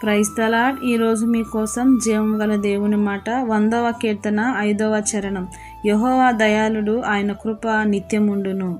క్రైస్తలా ఈరోజు మీకోసం జీవం గల దేవుని మాట వందవ కీర్తన ఐదవ చరణం. యహోవా దయాళుడు ఆయన కృప నిత్యముండును.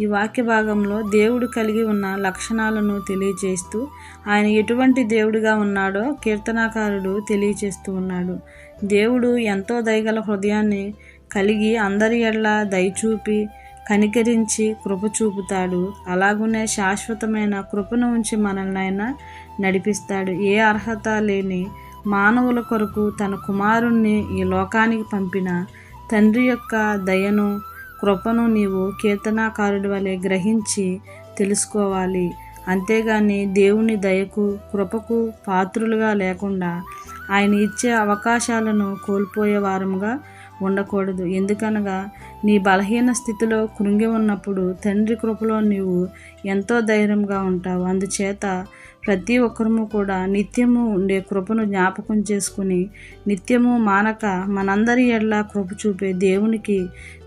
ఈ వాక్య భాగంలో దేవుడు కలిగి ఉన్న లక్షణాలను తెలియజేస్తూ ఆయన ఎటువంటి దేవుడిగా ఉన్నాడో కీర్తనాకారుడు తెలియజేస్తూ ఉన్నాడు. దేవుడు ఎంతో దయగల హృదయాన్ని కలిగి అందరి ఎడ్ల దయచూపి కనికరించి కృప చూపుతాడు. అలాగునే శాశ్వతమైన కృపను ఉంచి మనల్ని ఆయన నడిపిస్తాడు. ఏ అర్హత లేని మానవుల కొరకు తన కుమారుణ్ణి ఈ లోకానికి పంపిన తండ్రి యొక్క దయను కృపను నీవు కీర్తనాకారుడి వలె గ్రహించి తెలుసుకోవాలి. అంతేగాని దేవుని దయకు కృపకు పాత్రులుగా లేకుండా ఆయన ఇచ్చే అవకాశాలను కోల్పోయే వారముగా ఉండకూడదు. ఎందుకనగా నీ బలహీన స్థితిలో కృంగి ఉన్నప్పుడు తండ్రి కృపలో నీవు ఎంతో ధైర్యంగా ఉంటావు. అందుచేత ప్రతి ఒక్కరము కూడా నిత్యము ఉండే కృపను జ్ఞాపకం చేసుకుని నిత్యము మానక మనందరి ఎడ్ల కృప చూపే దేవునికి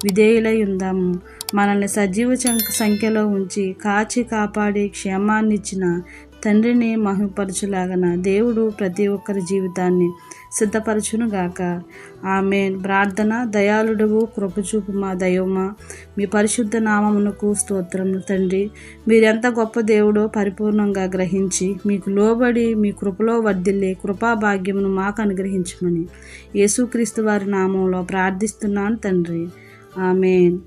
విధేయులై ఉందాము. మనల్ని సజీవ సంఖ్యలో ఉంచి కాచి కాపాడి క్షేమాన్నిచ్చిన తండ్రిని మహిమపరచులాగన దేవుడు ప్రతి ఒక్కరి జీవితాన్ని సిద్ధపరచునుగాక. ఆమె ప్రార్థన దయాళుడువు కృపచూపు మా దైవమా. మీ పరిశుద్ధ నామమునకు స్తోత్రము తండ్రి. మీరెంత గొప్ప దేవుడో పరిపూర్ణంగా గ్రహించి మీకు లోబడి మీ కృపలో వర్ధిల్లే కృపాభాగ్యమును మాకు అనుగ్రహించమని యేసుక్రీస్తు వారి నామంలో ప్రార్థిస్తున్నాను తండ్రి. ఆమెన్.